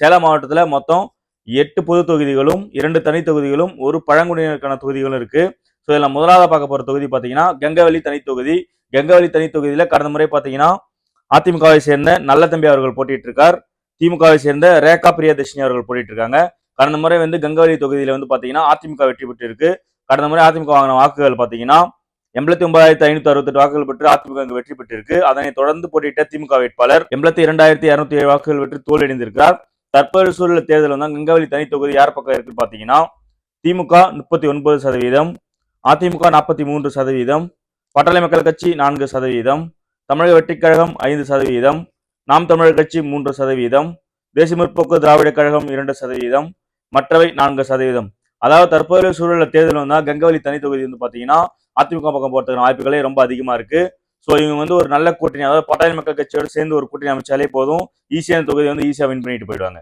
சேலம் மாவட்டத்தில் மொத்தம் எட்டு பொது தொகுதிகளும் இரண்டு தனி தொகுதிகளும் ஒரு பழங்குடியினருக்கான தொகுதிகளும் இருக்குது ஸோ இதில் முதலாவது பார்க்க போகிற தொகுதி பார்த்தீங்கன்னா கங்கவள்ளி தனித்தொகுதி தொகுதி. தனித்தொகுதியில் தனி தொகுதியில் கடந்த முறை பார்த்தீங்கன்னா அதிமுகவை சேர்ந்த நல்ல தம்பி அவர்கள் போட்டிட்டு இருக்கார் திமுகவை சேர்ந்த ரேகா பிரியதர்ஷினி அவர்கள் போட்டிட்டு இருக்காங்க கடந்த முறை வந்து கங்கவள்ளி தொகுதியில் வந்து பார்த்தீங்கன்னா அதிமுக வெற்றி பெற்று இருக்கு கடந்த முறை அதிமுக வாங்கின வாக்குகள் பார்த்தீங்கன்னா எண்பத்தி ஒன்பதாயிரத்தி ஐநூத்தி அறுபத்தெட்டு வாக்குகள் பெற்று அதிமுக இங்கு வெற்றி பெற்றிருக்கு. அதனை தொடர்ந்து போட்டியிட்ட திமுக வேட்பாளர் எண்பத்தி இரண்டாயிரத்தி இரநூத்தி ஏழு வாக்குகள் பெற்று தோல்வியடைந்திருக்கிறார். தற்போது சூழல் தேர்தல் வந்தால் கங்காவலி தனி தொகுதி யார் பக்கம் இருக்குன்னு பார்த்தீங்கன்னா திமுக முப்பத்தி ஒன்பது சதவீதம் அதிமுக நாற்பத்தி மூன்று சதவீதம் பட்டாளி மக்கள் கட்சி நான்கு சதவீதம் தமிழக வெற்றிக் கழகம் ஐந்து சதவீதம் நாம் தமிழர் கட்சி மூன்று சதவீதம் தேசிய முற்போக்கு திராவிடக் கழகம் இரண்டு சதவீதம் மற்றவை நான்கு சதவீதம். அதாவது தற்போதைய சூழலில் தேர்தல் வந்தால் கங்கவலி தனி தொகுதி வந்து பார்த்தீங்கன்னா அதிமுக பக்கம் போகிறதுக்கான வாய்ப்புகளே ரொம்ப அதிகமாக இருக்கு. ஸோ இவங்க வந்து ஒரு நல்ல கூட்டணி அதாவது பட்டாளி மக்கள் கட்சியோடு சேர்ந்து ஒரு கூட்டணி அமைச்சாலே போதும் ஈஸியான தொகுதி வந்து ஈஸியாக வின் பண்ணிட்டு போயிடுவாங்க.